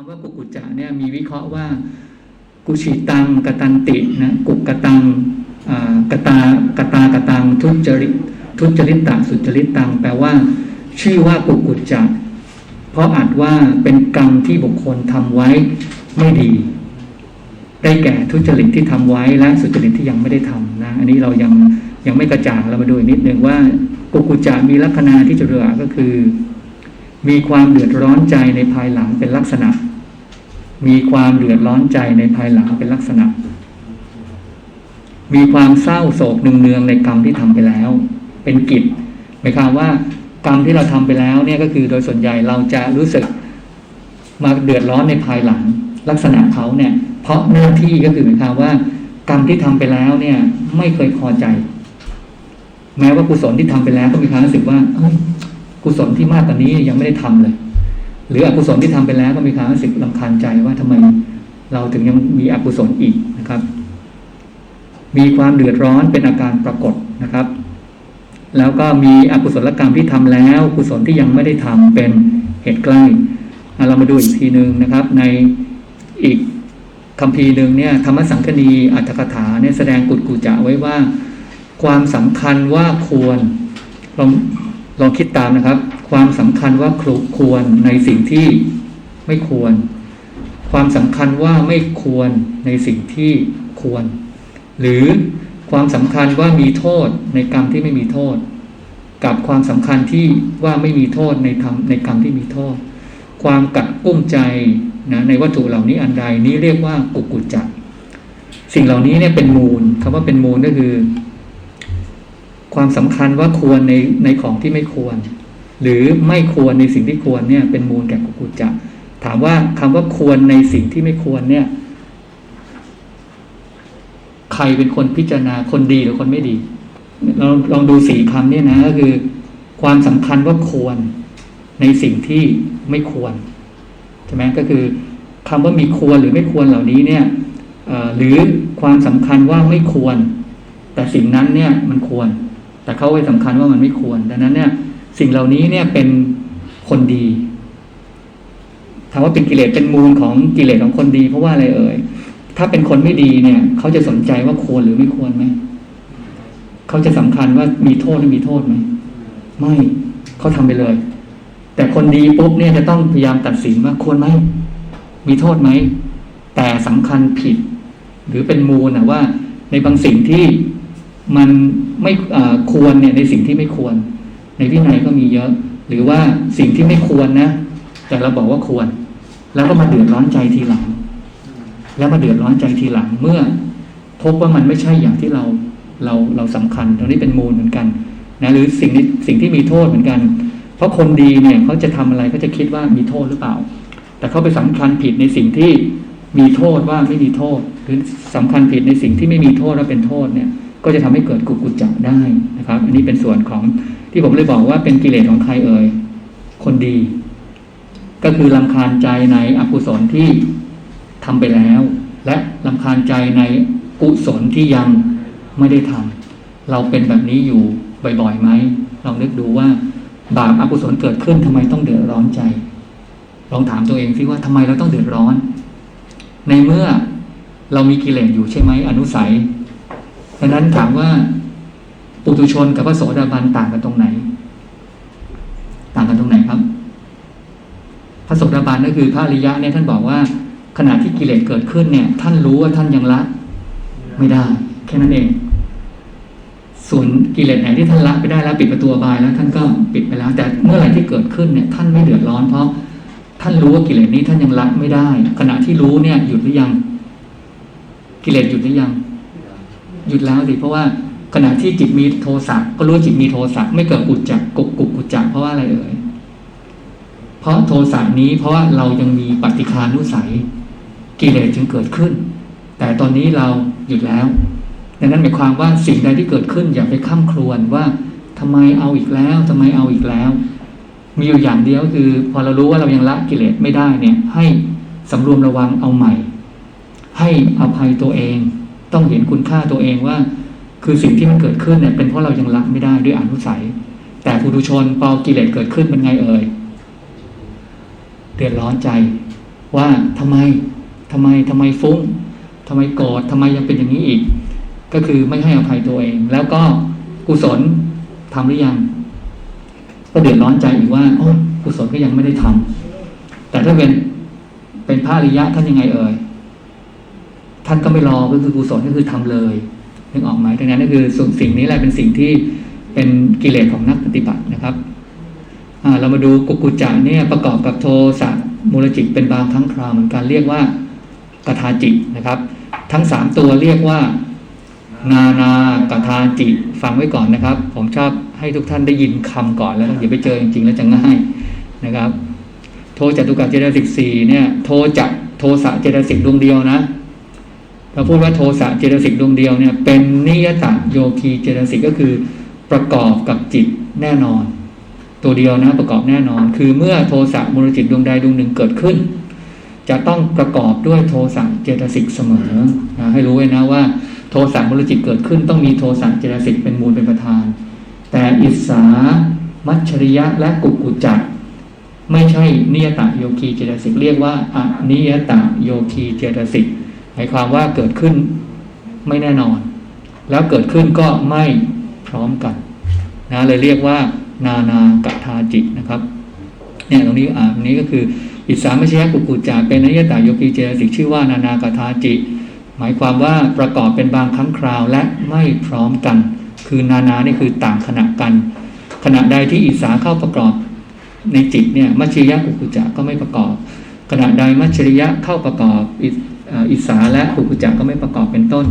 คำว่ากุกุจจะเนี่ยมีวิเคราะห์ว่า กุชิตังกตันตินะกุกกตังกตากตากตังทุจริตทุจริตตะสุจริตตังแปลว่า ชื่อว่ากุกุจจะเพราะอาจว่าเป็นกรรมที่บุคคลทำไว้ไม่ดี ได้แก่ทุจริตที่ทำไว้และสุจริตที่ยังไม่ได้ทำนะอันนี้เรายังยังไม่กระจ่างเรามาดูอีกนิดนึงว่ากุกุจจะมีลักษณะที่จะเรือก็คือมีความเดือดร้อนใจในภายหลังเป็นลักษณะ มีความเดือดร้อนใจในภายหลังเป็นลักษณะ มีความเศร้าโศกเนืองๆในกรรมที่ทำไปแล้ว เป็นกิจหมายความว่ากรรมที่เราทำไปแล้วเนี่ยก็คือโดยส่วนใหญ่เราจะรู้สึกมาเดือดร้อนในภายหลัง ลักษณะเขาเนี่ย เพราะหน้าที่ก็คือหมายความว่ากรรมที่ทำไปแล้วเนี่ย ไม่เคยพอใจ แม้ว่ากุศลที่ทำไปแล้วก็มีความรู้สึกว่ากุศลที่มากกว่านี้ยังไม่ได้ทำเลย หรืออกุศลที่ทำไปแล้วก็มีความรู้สึกลำคาญใจว่าทำไมเราถึงยังมีอกุศลอีกนะครับ มีความเดือดร้อนเป็นอาการปรากฏนะครับ แล้วก็มีอกุศลกรรมที่ทำแล้วกุศลที่ยังไม่ได้ทำเป็นเหตุใกล้เรามาดูอีกทีหนึ่งนะครับ ในอีกคำพีหนึ่งเนี่ยธรรมสังคณีอัตถกถาเนี่ยแสดงกุดกุจะไว้ว่า ความสำคัญว่าควรลองลองคิดตามนะครับ ความสำคัญว่าครุควรในสิ่งที่ไม่ควร ความสำคัญว่าไม่ควรในสิ่งที่ควร หรือความสำคัญว่ามีโทษในกรรมที่ไม่มีโทษ กับความสำคัญที่ว่าไม่มีโทษในธรรมในกรรมที่มีโทษ ความกัดกุ้มใจนะในวัตถุเหล่านี้อันใดนี้เรียกว่ากุกุจจะสิ่งเหล่านี้เนี่ยเป็นมูลคำว่าเป็นมูลก็คือ ความสำคัญว่าควรในในของที่ไม่ควร หรือไม่ควรในสิ่งที่ควรเนี่ยเป็นมูลแก่กุกุจจะถามว่าคำว่าควรในสิ่งที่ไม่ควรเนี่ย ใครเป็นคนพิจารณาคนดีหรือคนไม่ดี เราลองดูสี่คำเนี่ยนะก็คือ ความสำคัญว่าควรในสิ่งที่ไม่ควรใช่ไหมก็คือคำว่ามีควรหรือไม่ควรเหล่านี้เนี่ยหรือความสำคัญว่าไม่ควร แต่สิ่งนั้นเนี่ยมันควร แต่เขาไปสำคัญว่ามันไม่ควร ดังนั้นเนี่ย สิ่งเหล่านี้เนี่ยเป็นคนดีถามว่าเป็นกิเลสเป็นมูลของกิเลสของคนดี เพราะว่าอะไรเอ่ยถ้าเป็นคนไม่ดีเนี่ย เขาจะสนใจว่าควรหรือไม่ควรไหมเขาจะสำคัญว่ามีโทษหรือมีโทษไหมไม่เขาทำไปเลย แต่คนดีปุ๊บเนี่ยจะต้องพยายามตัดสินว่าควรไหมมีโทษไหมแต่สำคัญผิด หรือเป็นมูลนะว่า ในบางสิ่งที่มันไม่ควรเนี่ยในสิ่งที่ไม่ควร ในวินัยก็มีเยอะ หรือว่าสิ่งที่ไม่ควรนะ แต่เราบอกว่าควร แล้วก็มาเดือดร้อนใจทีหลัง แล้วมาเดือดร้อนใจทีหลัง เมื่อพบว่ามันไม่ใช่อย่างที่เราเราเราสำคัญ ตรงนี้เป็นมูลเหมือนกันนะหรือสิ่งนี้สิ่งที่มีโทษเหมือนกัน เพราะคนดีเนี่ยเขาจะทำอะไรเขาจะคิดว่ามีโทษหรือเปล่า แต่เขาไปสำคัญผิดในสิ่งที่มีโทษว่าไม่มีโทษ หรือสำคัญผิดในสิ่งที่ไม่มีโทษแล้วเป็นโทษเนี่ย ก็จะทำให้เกิดกุกุจจะได้นะครับ อันนี้เป็นส่วนของ ที่ผมเลยบอกว่าเป็นกิเลสของใครเอ่ยคนดี ก็คือลำคาญใจในอกุศลที่ทำไปแล้ว และลำคาญใจในกุศลที่ยังไม่ได้ทำเราเป็นแบบนี้อยู่บ่อยๆไหมลองนึกดูว่า บาปอกุศลเกิดขึ้นทำไมต้องเดือดร้อนใจ ลองถามตัวเองสิว่าทำไมเราต้องเดือดร้อน ในเมื่อเรามีกิเลสอยู่ใช่ไหมอนุสัยดังนั้นถามว่า ปุถุชนกับพระโสดาบันต่างกันตรงไหน ต่างกันตรงไหนครับ พระโสดาบันก็คือพระอริยะเนี่ยท่านบอกว่าขณะที่กิเลสเกิดขึ้นเนี่ย ท่านรู้ว่าท่านยังละ ไม่ได้ แค่นั้นเอง ส่วนกิเลสไหนที่ท่านละไปได้แล้ว ปิดประตูบายแล้ว ท่านก็ปิดไปแล้ว แต่เมื่อไหร่ที่เกิดขึ้นเนี่ย ท่านไม่เดือดร้อนเพราะท่านรู้ว่ากิเลสนี้ท่านยังละไม่ได้ ขณะที่รู้เนี่ย หยุดหรือยัง กิเลสหยุดหรือยัง หยุดแล้วสิเพราะว่า ขณะที่จิตมีโทสะก็รู้จิตมีโทสะไม่เกิดกุจจักกุกกุกกุจจักเพราะว่าอะไรเอ่ยเพราะโทสะนี้เพราะว่าเรายังมีปฏิคานุสัยกิเลสจึงเกิดขึ้น แต่ตอนนี้เราหยุดแล้ว ดังนั้นหมายความว่าสิ่งใดที่เกิดขึ้นอย่าไปข้ามครวนว่าทำไมเอาอีกแล้วทำไมเอาอีกแล้ว มีอยู่อย่างเดียวคือ พอเรารู้ว่าเรายังละกิเลสไม่ได้เนี่ย ให้สำรวมระวังเอาใหม่ ให้อภัยตัวเอง ต้องเห็นคุณค่าตัวเองว่า คือสิ่งที่มันเกิดขึ้นเนี่ยเป็นเพราะเรายังละไม่ได้ด้วยอนุสัย แต่ผู้ดุชนพอกิเลสเกิดขึ้นเป็นไงเอ่ยเดือดร้อนใจว่าทำไมทำไมทำไมฟุ้งทำไมโกรธทำไมยังเป็นอย่างนี้อีก ก็คือไม่ให้อภัยตัวเอง แล้วก็กุศลทำหรือยัง ก็เดือดร้อนใจอีกว่าโอ้กุศลก็ยังไม่ได้ทำแต่ถ้าเป็นเป็นพระอริยะท่านยังไงเอ่ยท่านก็ไม่รอก็คือกุศลก็คือทำเลย นึกออกไหมดังนั้นก็คือส่วนสิ่งนี้แหละเป็นสิ่งที่เป็นกิเลสของนักปฏิบัตินะครับเรามาดูกุกุจจะเนี่ยประกอบกับโทสะมูลจิตเป็นบางครั้งคราวเหมือนกันเรียกว่ากทาจิตนะครับ ทั้งสามตัวเรียกว่า นานากทาจิฟังไว้ก่อนนะครับ ผมชอบให้ทุกท่านได้ยินคำก่อนแล้วอย่าไปเจอจริงๆแล้วจะง่ายนะครับ โทจตุกะเจตสิกสี่เนี่ย โทจักโทสะเจตสิกดวงเดียวนะ เราพูดว่าโทสะเจตสิกดวงเดียวเนี่ยเป็นนิยตะโยคีเจตสิกก็คือประกอบกับจิตแน่นอน ตัวเดียวนะประกอบแน่นอน คือเมื่อโทสะมูลจิตดวงใดดวงหนึ่งเกิดขึ้น จะต้องประกอบด้วยโทสะเจตสิกเสมอนะให้รู้ไว้นะว่าโทสะมูลจิตเกิดขึ้น ต้องมีโทสะเจตสิกเป็นมูลเป็นประธาน แต่อิสามัชริยะและกุกุจจะไม่ใช่นิยตะโยคีเจตสิกเรียกว่าอนิยตะโยคีเจตสิก มายความว่าเกิดขึ้นไม่แน่นอน แล้วเกิดขึ้นก็ไม่พร้อมกันนะเลยเรียกว่า นานากทาจิตนะครับเนี่ยตรงนี้อ่าตรงนี้ก็คืออิสามัชยกุกุจจะเป็นนิยตาโยคีเจสิกชื่อว่านานากทาจิตหมายความว่าประกอบเป็นบางครั้งคราวและไม่พร้อมกัน คือนานานี่คือต่างขณะกัน ขณะใดที่อิสาเข้าประกอบในจิตเนี่ยมัชยะกุกุจจะก็ไม่ประกอบ ขณะใดมัชริยะเข้าประกอบอิเอ่ออิสาและกุกุจจะก็ไม่ประกอบเป็นต้น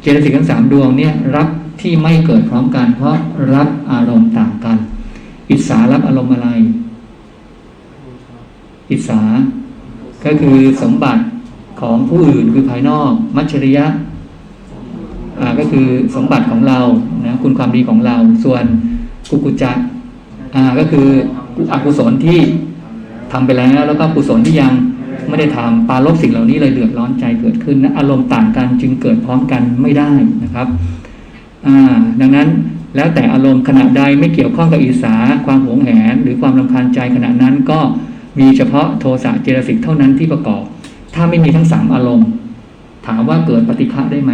เจตสิกทั้งสามดวงเนี่ยรับที่ไม่เกิดพร้อมกัน เพราะรับอารมณ์ต่างกัน อิสารับอารมณ์อะไร อิสาก็คือสมบัติของผู้อื่นคือภายนอก มัชริยะก็คือสมบัติของเรานะคุณความดีของเรา ส่วนกุกุจจะอ่าก็คืออกุศลที่ ทำไปแล้วแล้วก็กุศลที่ยังไม่ได้ทำปาลบสิ่งเหล่านี้เลยเดือดร้อนใจเกิดขึ้นนะอารมณ์ต่างกันจึงเกิดพร้อมกันไม่ได้นะครับดังนั้นแล้วแต่อารมณ์ขณะใดไม่เกี่ยวข้องกับอิสาความหวงแหน หรือความรำคาญใจขณะนั้นก็มีเฉพาะโทสะเจตสิกเท่านั้นที่ประกอบ ถ้าไม่มีทั้งสามอารมณ์ ถามว่าเกิดปฏิฆะได้ไหม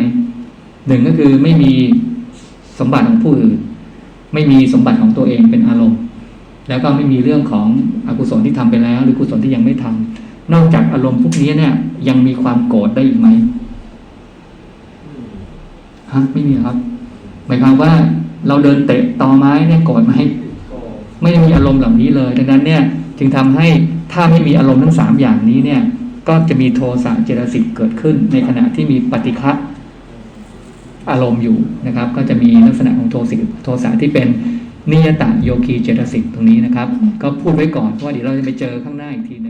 หนึ่งก็คือไม่มีสมบัติของผู้อื่น ไม่มีสมบัติของตัวเองเป็นอารมณ์ แล้วก็ไม่มีเรื่องของอกุศลที่ทำไปแล้ว หรือกุศลที่ยังไม่ทำนอกจากอารมณ์พวกนี้เนี่ย ยังมีความโกรธได้อีกไหมฮะไม่มีครับ หมายความว่าเราเดินเตะตอไม้เนี่ยโกรธไหมไม่มีอารมณ์เหล่านี้เลย ดังนั้นเนี่ย จึงทำให้ถ้าไม่มีอารมณ์ทั้งสามอย่างนี้เนี่ย ก็จะมีโทสะเจตสิกเกิดขึ้น ในขณะที่มีปฏิฆะอารมณ์อยู่นะครับ ก็จะมีลักษณะของโทสิโทสะที่เป็น นิยตะโยคีเจตสิกตรงนี้นะครับ ก็พูดไว้ก่อนเพราะว่าเดี๋ยวเราจะไปเจอข้างหน้าอีกทีนึง